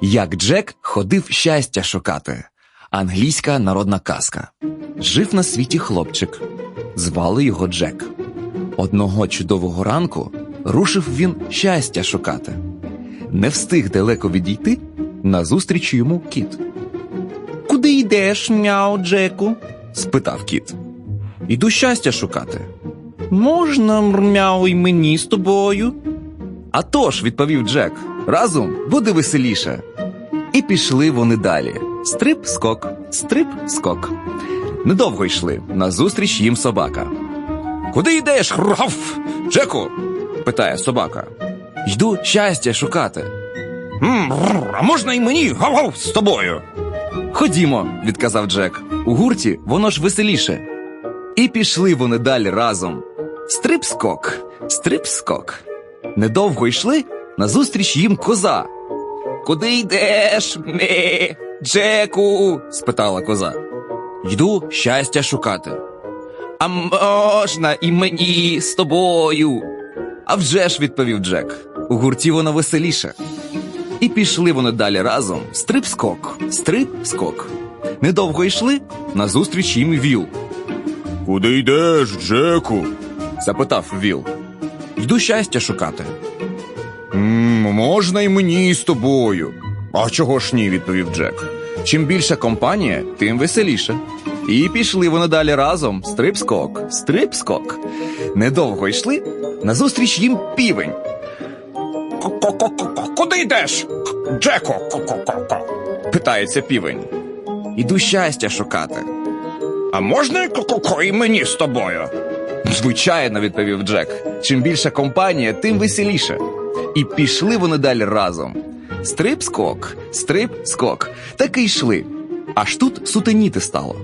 Як Джек ходив щастя шукати. Англійська народна казка. Жив на світі хлопчик. Звали його Джек. Одного чудового ранку рушив він щастя шукати. Не встиг далеко відійти, назустріч йому кіт. Куди йдеш, мяу, Джеку? спитав кіт. Іду щастя шукати. Можна, мяу, й мені з тобою? «А тож», – відповів Джек, разом буде веселіше. І пішли вони далі. Стрип скок, стрип скок. Недовго йшли. Назустріч їм собака. Куди йдеш, хругав? Джеку? питає собака. Йду щастя шукати. «М, бррр, А можна й мені гав-гав з тобою? Ходімо, відказав Джек. У гурті воно ж веселіше. І пішли вони далі разом. Стрип-скок, стрип-скок. Недовго йшли, назустріч їм коза. Куди йдеш, ме, Джеку? спитала коза. Йду щастя шукати. А можна і мені з тобою? А вже ж, відповів Джек. У гурті воно веселіше. І пішли вони далі разом. Стрип-скок, стрип-скок. Недовго йшли, назустріч їм Віл. Куди йдеш, Джеку? Запитав Віл. Йду щастя шукати. Можна й мені з тобою. А чого ж ні, відповів Джек. Чим більша компанія, тим веселіше. І пішли вони далі разом. Стрип-скок, стрип-скок. Недовго йшли, назустріч їм півень. Куди йдеш, Джеку? Питається півень. Іду щастя шукати. А можна й мені з тобою? Звичайно, відповів Джек. Чим більша компанія, тим веселіше. І пішли вони далі разом. Стрип-скок, стрип-скок. Так і йшли. Аж тут сутеніти стало.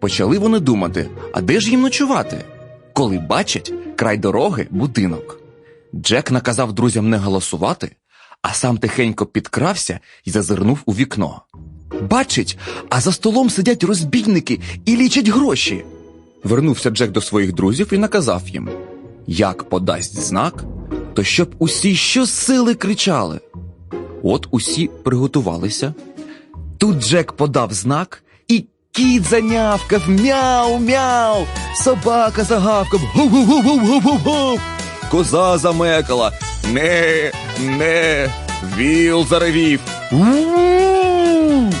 Почали вони думати, а де ж їм ночувати? Коли бачать край дороги будинок. Джек наказав друзям не голосувати, а сам тихенько підкрався і зазирнув у вікно. Бачить, а за столом сидять розбійники і лічать гроші. Вернувся Джек до своїх друзів і наказав їм: як подасть знак, то щоб усі щосили кричали. От усі приготувалися. Тут Джек подав знак, і кіт занявкав мяу-мяу, собака загавкав гу-гу-гу-гу-гу-гу-гу. Коза замекала. Не, не, віл заревів. У-у-у.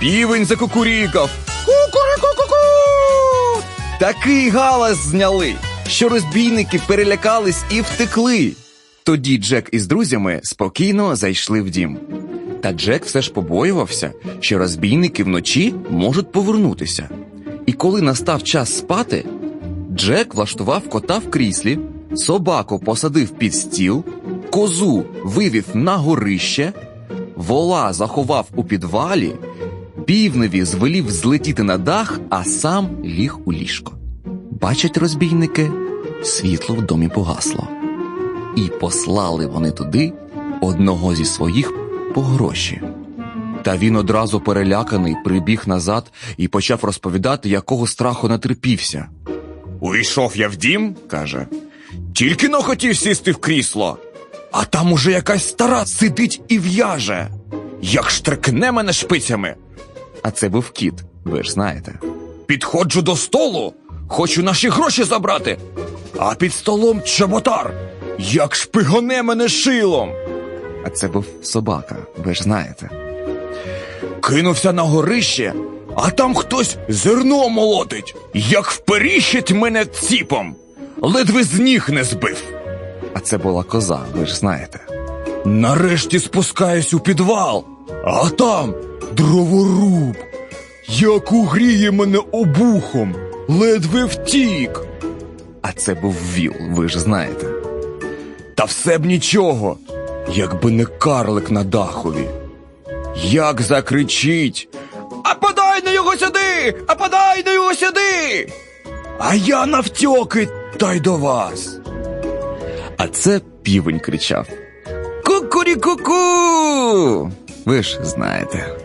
Півень закукурікав. Ку-ку-ку-ку-ку. Такий галас зняли, що розбійники перелякались і втекли. Тоді Джек із друзями спокійно зайшли в дім. Та Джек все ж побоювався, що розбійники вночі можуть повернутися. І коли настав час спати, Джек влаштував кота в кріслі, собаку посадив під стіл, козу вивів на горище, вола заховав у підвалі, півневі звелів злетіти на дах, а сам ліг у ліжко. Бачать розбійники, світло в домі погасло. І послали вони туди одного зі своїх по гроші. Та він одразу переляканий прибіг назад і почав розповідати, якого страху натерпівся. Увійшов я в дім, каже. Тільки но хотів сісти в крісло, а там уже якась стара сидить і в'яже. Як штрикне мене шпицями. А це був кіт, ви ж знаєте. Підходжу до столу, хочу наші гроші забрати. А під столом чоботар, як шпигоне мене шилом. А це був собака, ви ж знаєте. Кинувся на горище, а там хтось зерно молотить, як вперіщить мене ціпом. Ледве з ніг не збив. А це була коза, ви ж знаєте. Нарешті спускаюсь у підвал, а там дроворуб. Як угріє мене обухом, ледве втік. А це був віл, ви ж знаєте. Та все б нічого, якби не карлик на дахові. Як закричить. А подай на його сюди! А подай на його сюди! А я навтьоки та й до вас. А це півень кричав. Кукурі-ку-ку! ви ж знаєте.